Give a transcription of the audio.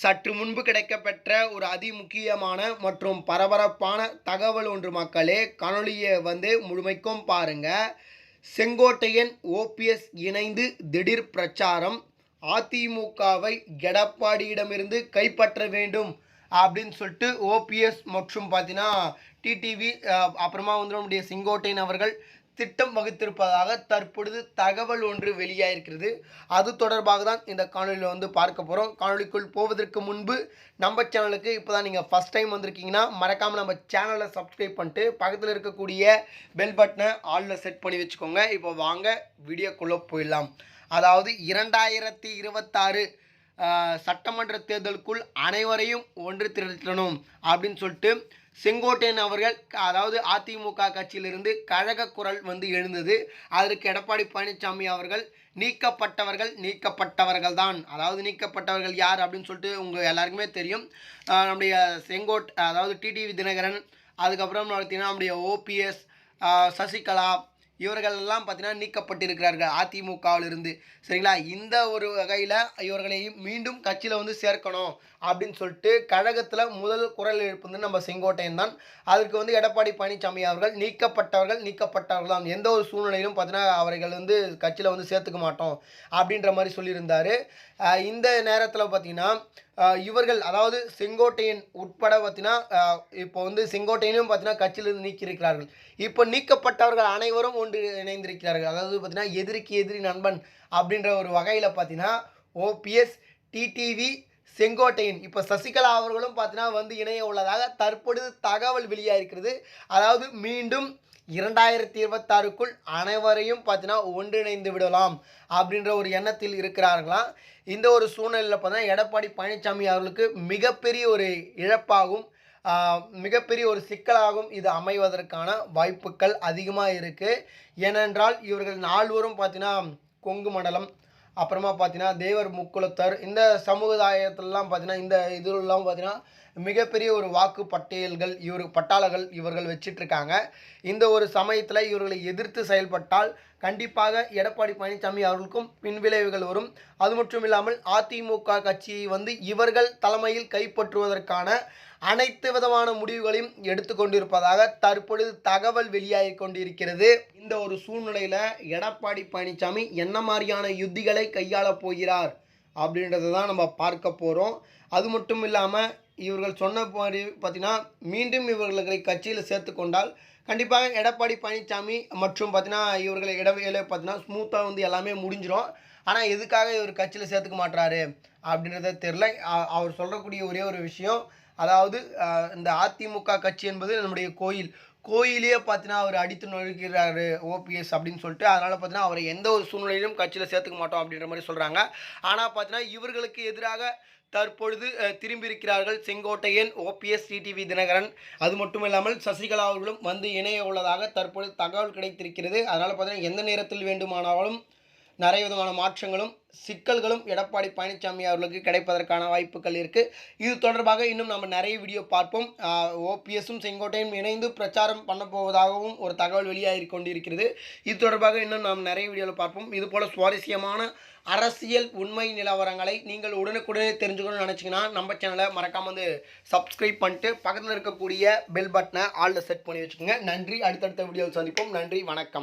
சற்று முன்பு கிடைக்கப்பெற்ற ஒரு அதிமுக்கியமான மற்றும் பரபரப்பான தகவல் ஒன்று மக்களே காணொலியை வந்து முழுமைக்கும் பாருங்க. செங்கோட்டையன் ஓபிஎஸ் இணைந்து திடீர் பிரச்சாரம். அதிமுகவை எடப்பாடியிடமிருந்து கைப்பற்ற வேண்டும் அப்படின்னு சொல்லிட்டு ஓபிஎஸ் மற்றும் பார்த்தீங்கன்னா டிடிவி அப்புறமா வந்து நம்முடைய செங்கோட்டையன் அவர்கள் திட்டம் வகுத்திருப்பதாக தற்பொழுது தகவல் ஒன்று வெளியாயிருக்கிறது. அது தொடர்பாக தான் இந்த காணொலியில் வந்து பார்க்க போகிறோம் காணொலிக்குள் போவதற்கு முன்பு நம்ம சேனலுக்கு இப்போ தான் நீங்கள் ஃபஸ்ட் டைம் வந்திருக்கீங்கன்னா மறக்காமல் நம்ம சேனலை சப்ஸ்கிரைப் பண்ணிட்டு பக்கத்தில் இருக்கக்கூடிய பெல் பட்டனை ஆளில் செட் பண்ணி வச்சுக்கோங்க. இப்போ வாங்க வீடியோக்குள்ளே போயிடலாம். அதாவது இரண்டாயிரத்தி இருபத்தாறு சட்டமன்ற தேர்தலுக்குள் அனைவரையும் ஒன்று திரட்டணும் அப்படின்னு சொல்லிட்டு செங்கோட்டையன் அவர்கள் அதாவது அதிமுக கட்சியிலிருந்து கழக குரல் வந்து எழுந்தது. அதற்கு எடப்பாடி பழனிசாமி அவர்கள் நீக்கப்பட்டவர்கள் நீக்கப்பட்டவர்கள் தான் அதாவது நீக்கப்பட்டவர்கள் யார் அப்படின்னு சொல்லிட்டு உங்கள் எல்லாருக்குமே தெரியும். நம்முடைய செங்கோட் அதாவது டிடிவி தினகரன் அதுக்கப்புறம் பார்த்தீங்கன்னா நம்முடைய ஓபிஎஸ் சசிகலா இவர்கள் எல்லாம் பார்த்தீங்கன்னா நீக்கப்பட்டிருக்கிறார்கள் அதிமுகவிலிருந்து. சரிங்களா? இந்த ஒரு வகையில் இவர்களையும் மீண்டும் கட்சியில் வந்து சேர்க்கணும் அப்படின்னு சொல்லிட்டு கழகத்தில் முதல் குரல் எழுப்புந்து நம்ம செங்கோட்டையன் தான். அதற்கு வந்து எடப்பாடி பழனிசாமி அவர்கள் நீக்கப்பட்டவர்கள் நீக்கப்பட்டவர்கள் தான் எந்த ஒரு சூழ்நிலையிலும் பார்த்தீங்கன்னா அவர்கள் வந்து கட்சியில் வந்து சேர்த்துக்க மாட்டோம் அப்படின்ற மாதிரி சொல்லியிருந்தார். இந்த நேரத்தில் பார்த்தீங்கன்னா இவர்கள் அதாவது செங்கோட்டையன் உட்பட பார்த்தீங்கன்னா இப்போ வந்து செங்கோட்டையனும் பார்த்தீங்கன்னா கட்சியிலிருந்து நீக்கியிருக்கிறார்கள். இப்போ நீக்கப்பட்டவர்கள் அனைவரும் ஒன்று இணைந்திருக்கிறார்கள். அதாவது பார்த்தீங்கன்னா எதிரிக்கு எதிரி நண்பன் அப்படின்ற ஒரு வகையில் பார்த்தீங்கன்னா ஓபிஎஸ் டிடிவி செங்கோட்டையன். இப்போ சசிகலா அவர்களும் பார்த்தீங்கன்னா வந்து இணைய உள்ளதாக தற்பொழுது தகவல் வெளியாயிருக்கிறது. அதாவது மீண்டும் இரண்டாயிரத்தி இருபத்தாறுக்குள் அனைவரையும் பார்த்தீங்கன்னா ஒன்றிணைந்து விடலாம் அப்படின்ற ஒரு எண்ணத்தில் இருக்கிறார்களாம் இந்த ஒரு சூழ்நிலையில் பார்த்தீங்கன்னா எடப்பாடி பழனிசாமி அவர்களுக்கு மிகப்பெரிய ஒரு இழப்பாகும் மிகப்பெரிய ஒரு சிக்கலாகும் இது அமைவதற்கான வாய்ப்புகள் அதிகமாக இருக்குது ஏனென்றால் இவர்கள் நால்வரும் பார்த்தீங்கன்னா கொங்கு மண்டலம் அப்புறமா பார்த்தீங்கன்னா தேவர் முக்குலத்தர் இந்த சமுதாயத்திலலாம் பார்த்தீங்கன்னா இந்த இதுலாம் பார்த்தீங்கன்னா மிகப்பெரிய ஒரு வாக்கு பட்டியல்கள் இவர் பட்டாளர்கள் இவர்கள் வச்சிட்ருக்காங்க. இந்த ஒரு சமயத்தில் இவர்களை எதிர்த்து செயல்பட்டால் கண்டிப்பாக எடப்பாடி பழனிசாமி அவர்களுக்கும் பின்விளைவுகள் வரும். அது மட்டும் இல்லாமல் அதிமுக கட்சியை வந்து இவர்கள் தலைமையில் கைப்பற்றுவதற்கான அனைத்து விதமான முடிவுகளையும் எடுத்துக்கொண்டிருப்பதாக தற்பொழுது தகவல் வெளியாகி கொண்டிருக்கிறது. இந்த ஒரு சூழ்நிலையில் எடப்பாடி பழனிசாமி என்ன மாதிரியான யுத்திகளை கையாளப் போகிறார் அப்படின்றத தான் நம்ம பார்க்க போகிறோம் அது மட்டும் இல்லாமல் இவர்கள் சொன்ன மாதிரி பார்த்தீங்கன்னா மீண்டும் இவர்களை கட்சியில் சேர்த்து கொண்டால் கண்டிப்பாக எடப்பாடி பழனிசாமி மற்றும் பார்த்தீங்கன்னா இவர்களை இடவேல பார்த்தீங்கன்னா ஸ்மூத்தாக வந்து எல்லாமே முடிஞ்சிடும் ஆனால் எதுக்காக இவர் கட்சியில் சேர்த்துக்க மாட்டுறாரு அப்படின்றத தெரில அவர் சொல்லக்கூடிய ஒரே ஒரு விஷயம் அதாவது இந்த அதிமுக கட்சி என்பது நம்முடைய கோயில். கோயிலே பார்த்தீங்கன்னா அவர் அடித்து நொறுக்கிறாரு ஓபிஎஸ் அப்படின்னு சொல்லிட்டு. அதனால் பார்த்தீங்கன்னா அவரை எந்த ஒரு சூழ்நிலையிலும் கட்சியில் சேர்த்துக்க மாட்டோம் அப்படின்ற மாதிரி சொல்கிறாங்க ஆனால் பார்த்தீங்கன்னா இவர்களுக்கு எதிராக தற்பொழுது திரும்பி திரும்பியிருக்கிறார்கள் செங்கோட்டையன் ஓபிஎஸ் டிடிவி தினகரன். அது மட்டும் இல்லாமல் சசிகலா அவர்களும் வந்து இணைய உள்ளதாக தற்பொழுது தகவல் கிடைத்திருக்கிறது. அதனால் பார்த்தீங்கன்னா எந்த நேரத்தில் வேண்டுமானாலும் நிறைய விதமான மாற்றங்களும் சிக்கல்களும் எடப்பாடி பழனிசாமி அவர்களுக்கு கிடைப்பதற்கான வாய்ப்புகள் இருக்குது இது தொடர்பாக இன்னும் நம்ம நிறைய வீடியோ பார்ப்போம். ஓபிஎஸும் செங்கோட்டையும் இணைந்து பிரச்சாரம் பண்ண போவதாகவும் ஒரு தகவல் வெளியாகி கொண்டிருக்கிறது. இது தொடர்பாக இன்னும் நாம் நிறைய வீடியோவில் பார்ப்போம். இதுபோல் சுவாரஸ்யமான அரசியல் உண்மை நிலவரங்களை நீங்கள் உடனுக்குடனே தெரிஞ்சுக்கணும்னு நினச்சிங்கன்னா நம்ம சேனலை மறக்காமல் வந்து சப்ஸ்கிரைப் பண்ணிட்டு பக்கத்தில் இருக்கக்கூடிய பெல் பட்டனை ஆளில் செட் பண்ணி வச்சுக்கோங்க. நன்றி. அடுத்தடுத்த வீடியோவில் சந்திப்போம். நன்றி. வணக்கம்.